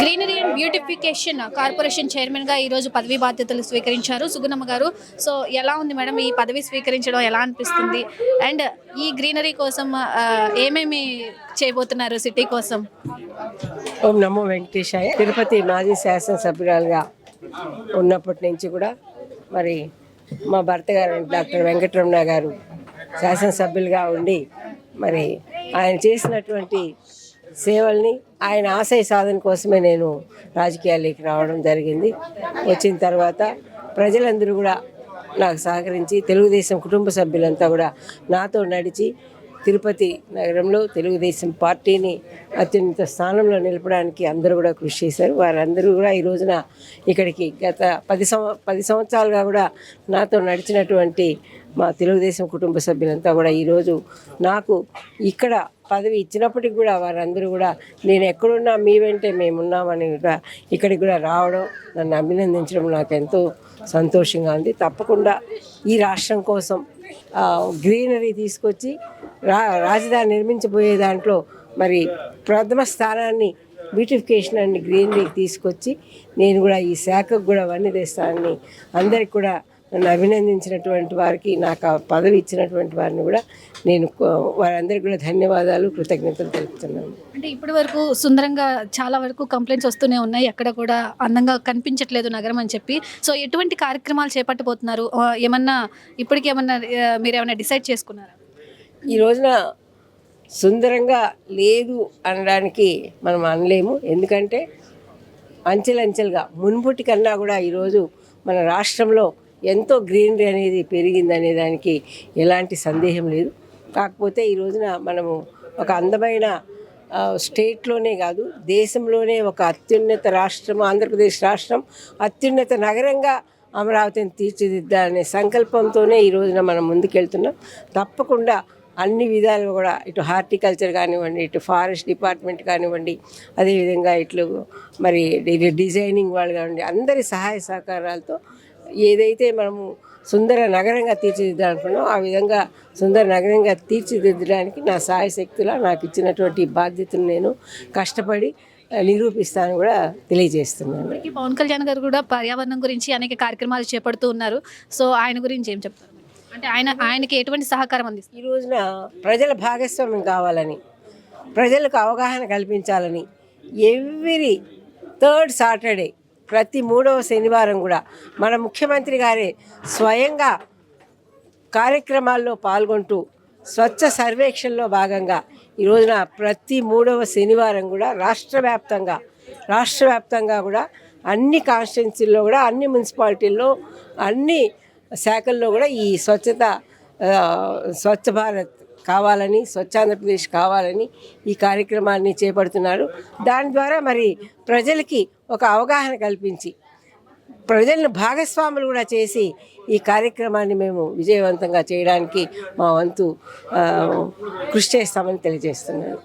Greenery and beautification corporation చైర్మన్గా ఈ రోజు పదవి బాధ్యతలు స్వీకరించారు. సుగుణమ్మ గారు సో ఎలా ఉంది మేడం ఈ పదవి స్వీకరించడం? ఎలా అనిపిస్తుంది? అండ్ ఈ గ్రీనరీ కోసం ఏమేమి చేయబోతున్నారు సిటీ కోసం? ఓం నమో వెంకటేశాయ. తిరుపతి మాజీ శాసనసభ్యురాలుగా ఉన్నప్పటి నుంచి కూడా మరి మా భర్త గారు డాక్టర్ వెంకటరమణ గారు శాసనసభ్యులుగా ఉండి మరి ఆయన చేసినటువంటి సేవల్ని ఆయన ఆశయ సాధన కోసమే నేను రాజకీయాల్లోకి రావడం జరిగింది. వచ్చిన తర్వాత ప్రజలందరూ కూడా నాకు సహకరించి తెలుగుదేశం కుటుంబ సభ్యులంతా కూడా నాతో నడిచి తిరుపతి నగరంలో తెలుగుదేశం పార్టీని అత్యున్నత స్థానంలో నిలపడానికి అందరూ కూడా కృషి చేశారు. వారందరూ కూడా ఈ రోజున ఇక్కడికి గత పది సంవ పది సంవత్సరాలుగా కూడా నాతో నడిచినటువంటి మా తెలుగుదేశం కుటుంబ సభ్యులంతా కూడా ఈరోజు నాకు ఇక్కడ పదవి ఇచ్చినప్పటికి కూడా వారందరూ కూడా నేను ఎక్కడున్నా మీ వెంటే మేమున్నామని కూడా ఇక్కడికి కూడా రావడం నన్ను అభినందించడం నాకు ఎంతో సంతోషంగా ఉంది. తప్పకుండా ఈ రాష్ట్రం కోసం గ్రీనరీ తీసుకొచ్చి రా రాజధాని నిర్మించబోయే దాంట్లో మరి ప్రథమ స్థానాన్ని బ్యూటిఫికేషన్ అండ్ గ్రీనరీ తీసుకొచ్చి నేను కూడా ఈ శాఖకు కూడా వన్నీ తెస్తానని అందరికి కూడా నన్ను అభినందించినటువంటి వారికి నాకు ఆ పదవి ఇచ్చినటువంటి వారిని కూడా నేను వారందరికీ కూడా ధన్యవాదాలు కృతజ్ఞతలు తెలుపుతున్నాను. అంటే ఇప్పటి వరకు సుందరంగా చాలా వరకు కంప్లైంట్స్ వస్తూనే ఉన్నాయి. ఎక్కడ కూడా అందంగా కనిపించట్లేదు నగరం అని చెప్పి. సో ఎటువంటి కార్యక్రమాలు చేపట్టబోతున్నారు? ఏమన్నా ఇప్పటికి ఏమన్నా మీరు ఏమన్నా డిసైడ్ చేసుకున్నారా? ఈ రోజున సుందరంగా లేదు అనడానికి మనం అనలేము. ఎందుకంటే అంచెలంచెలుగా మున్పుటి కన్నా కూడా ఈరోజు మన రాష్ట్రంలో ఎంతో గ్రీనరీ అనేది పెరిగింది అనే దానికి ఎలాంటి సందేహం లేదు. కాకపోతే ఈ రోజున మనము ఒక అందమైన స్టేట్లోనే కాదు దేశంలోనే ఒక అత్యున్నత రాష్ట్రం ఆంధ్రప్రదేశ్ రాష్ట్రం అత్యున్నత నగరంగా అమరావతిని తీర్చిదిద్దాలనే సంకల్పంతోనే ఈ రోజున మనం ముందుకెళ్తున్నాం. తప్పకుండా అన్ని విధాలు కూడా ఇటు హార్టికల్చర్ కానివ్వండి ఇటు ఫారెస్ట్ డిపార్ట్మెంట్ కానివ్వండి అదేవిధంగా ఇట్లు మరి డిజైనింగ్ వాళ్ళు కానివ్వండి అందరి సహాయ సహకారాలతో ఏదైతే మనము సుందర నగరంగా తీర్చిదిద్దాలనుకున్నాం ఆ విధంగా సుందర నగరంగా తీర్చిదిద్దడానికి నా సహాయ శక్తులా నాకు ఇచ్చినటువంటి బాధ్యతను నేను కష్టపడి నిరూపిస్తాను కూడా తెలియజేస్తున్నాను. పవన్ కళ్యాణ్ గారు కూడా పర్యావరణం గురించి అనేక కార్యక్రమాలు చేపడుతూ ఉన్నారు. సో ఆయన గురించి ఏం చెప్తారు? అంటే ఆయన ఆయనకి ఎటువంటి సహకారం అందిస్తారు? ఈ రోజున ప్రజల భాగస్వామ్యం కావాలని ప్రజలకు అవగాహన కల్పించాలని ఎవ్రీ థర్డ్ సాటర్డే ప్రతి మూడవ శనివారం కూడా మన ముఖ్యమంత్రి గారే స్వయంగా కార్యక్రమాల్లో పాల్గొంటూ స్వచ్ఛ సర్వేక్షణలో భాగంగా ఈ రోజున ప్రతి మూడవ శనివారం కూడా రాష్ట్ర వ్యాప్తంగా రాష్ట్ర వ్యాప్తంగా కూడా అన్ని కాన్స్టిట్యున్సీల్లో కూడా అన్ని మున్సిపాలిటీల్లో అన్ని శాఖల్లో కూడా ఈ స్వచ్ఛత స్వచ్ఛ భారత్ కావాలని స్వచ్ఛ ఆంధ్రప్రదేశ్ కావాలని ఈ కార్యక్రమాన్ని చేపడుతున్నారు దాని ద్వారా మరి ప్రజలకి ఒక అవగాహన కల్పించి ప్రజలను భాగస్వాములు కూడా చేసి ఈ కార్యక్రమాన్ని మేము విజయవంతంగా చేయడానికి మా వంతు కృషి చేస్తామని తెలియజేస్తున్నాను.